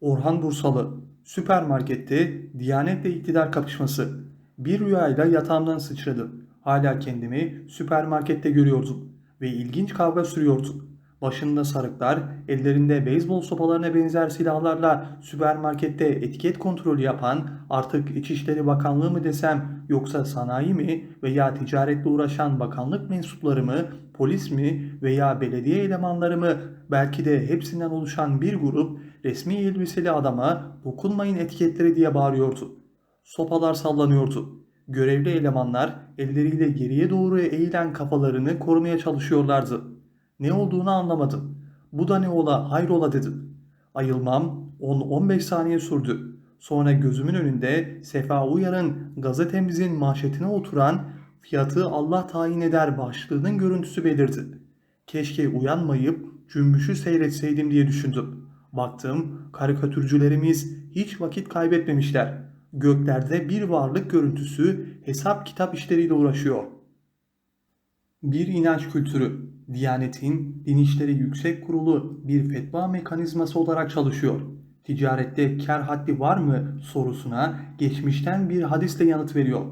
Orhan Bursalı, süpermarkette Diyanetle iktidar kapışması. Bir rüyayla yatağımdan sıçradım. Hala kendimi süpermarkette görüyordum ve ilginç kavga sürüyordu. Başında sarıklar, ellerinde beyzbol sopalarına benzer silahlarla süpermarkette etiket kontrolü yapan artık İçişleri Bakanlığı mı desem yoksa sanayi mi veya ticaretle uğraşan bakanlık mensupları mı, polis mi veya belediye elemanları mı belki de hepsinden oluşan bir grup resmi elbiseli adama dokunmayın etiketleri diye bağırıyordu. Sopalar sallanıyordu. Görevli elemanlar elleriyle geriye doğru eğilen kafalarını korumaya çalışıyorlardı. Ne olduğunu anlamadım. Bu da ne ola hayrola dedim. Ayılmam 10-15 saniye sürdü. Sonra gözümün önünde Sefa Uyar'ın gazetemizin manşetine oturan fiyatı Allah tayin eder başlığının görüntüsü belirdi. Keşke uyanmayıp cümbüşü seyretseydim diye düşündüm. Baktım karikatürcülerimiz hiç vakit kaybetmemişler. Göklerde bir varlık görüntüsü hesap kitap işleriyle uğraşıyor. Bir inanç kültürü, Diyanetin Din İşleri Yüksek Kurulu bir fetva mekanizması olarak çalışıyor. Ticarette kar haddi var mı sorusuna geçmişten bir hadisle yanıt veriyor.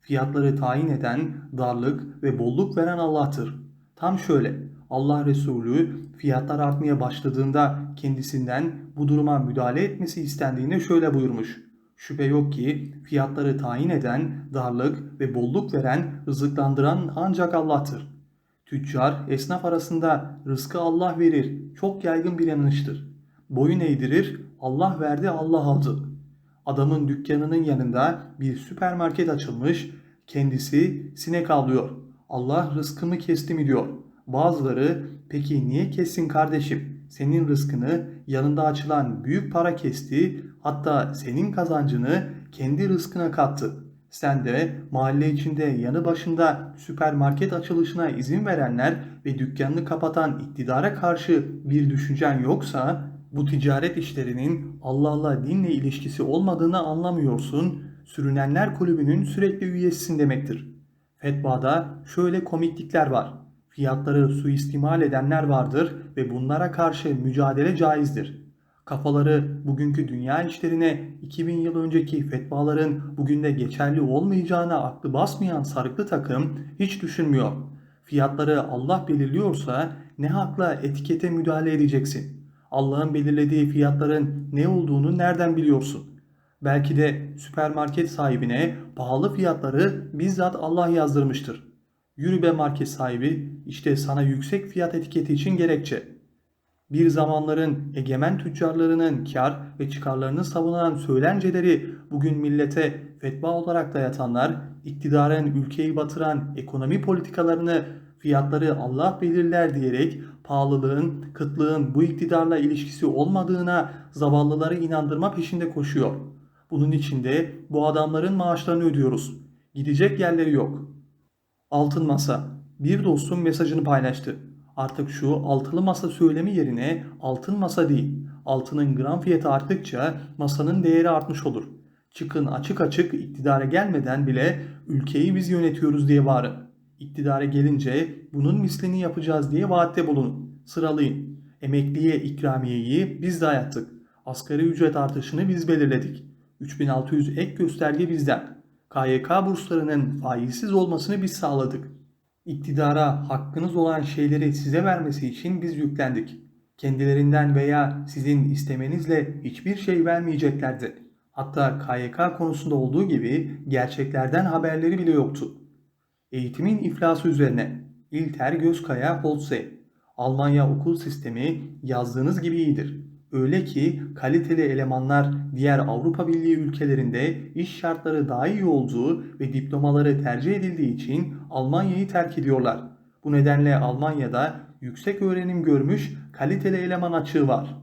Fiyatları tayin eden, darlık ve bolluk veren Allah'tır. Tam şöyle, Allah Resulü fiyatlar artmaya başladığında kendisinden bu duruma müdahale etmesi istendiğinde şöyle buyurmuş. Şüphe yok ki fiyatları tayin eden, darlık ve bolluk veren, rızıklandıran ancak Allah'tır. Tüccar, esnaf arasında rızkı Allah verir, çok yaygın bir yanlıştır. Boyun eğdirir, Allah verdi, Allah aldı. Adamın dükkanının yanında bir süpermarket açılmış, kendisi sinek avlıyor. Allah rızkımı kesti mi diyor. Bazıları, peki niye kessin kardeşim? Senin rızkını yanında açılan büyük para kesti, hatta senin kazancını kendi rızkına kattı. Sen de mahalle içinde yanı başında süpermarket açılışına izin verenler ve dükkanını kapatan iktidara karşı bir düşüncen yoksa bu ticaret işlerinin Allah'la dinle ilişkisi olmadığını anlamıyorsun, sürünenler kulübünün sürekli üyesisin demektir. Fetvada şöyle komiklikler var. Fiyatları suistimal edenler vardır ve bunlara karşı mücadele caizdir. Kafaları bugünkü dünya işlerine 2000 yıl önceki fetvaların bugün de geçerli olmayacağına aklı basmayan sarıklı takım hiç düşünmüyor. Fiyatları Allah belirliyorsa ne hakla etikete müdahale edeceksin? Allah'ın belirlediği fiyatların ne olduğunu nereden biliyorsun? Belki de süpermarket sahibine pahalı fiyatları bizzat Allah yazdırmıştır. Yürü be market sahibi, işte sana yüksek fiyat etiketi için gerekçe. Bir zamanların egemen tüccarlarının kar ve çıkarlarını savunan söylenceleri bugün millete fetva olarak dayatanlar, iktidarın ülkeyi batıran ekonomi politikalarını fiyatları Allah belirler diyerek pahalılığın, kıtlığın bu iktidarla ilişkisi olmadığına zavallıları inandırma peşinde koşuyor. Bunun içinde bu adamların maaşlarını ödüyoruz. Gidecek yerleri yok. Altın masa. Bir dostum mesajını paylaştı. Artık şu altılı masa söylemi yerine altın masa değil. Altının gram fiyatı arttıkça masanın değeri artmış olur. Çıkın açık açık iktidara gelmeden bile ülkeyi biz yönetiyoruz diye bağırın. İktidara gelince bunun mislini yapacağız diye vaatte bulunun. Sıralayın. Emekliye ikramiyeyi biz dayattık. Asgari ücret artışını biz belirledik. 3600 ek gösterge bizden. KYK burslarının faizsiz olmasını biz sağladık. İktidara hakkınız olan şeyleri size vermesi için biz yüklendik. Kendilerinden veya sizin istemenizle hiçbir şey vermeyeceklerdi. Hatta KYK konusunda olduğu gibi gerçeklerden haberleri bile yoktu. Eğitimin iflası üzerine İlter Gözkaya Holtze Almanya okul sistemi yazdığınız gibi iyidir. Öyle ki kaliteli elemanlar diğer Avrupa Birliği ülkelerinde iş şartları daha iyi olduğu ve diplomaları tercih edildiği için Almanya'yı terk ediyorlar. Bu nedenle Almanya'da yüksek öğrenim görmüş kaliteli eleman açığı var.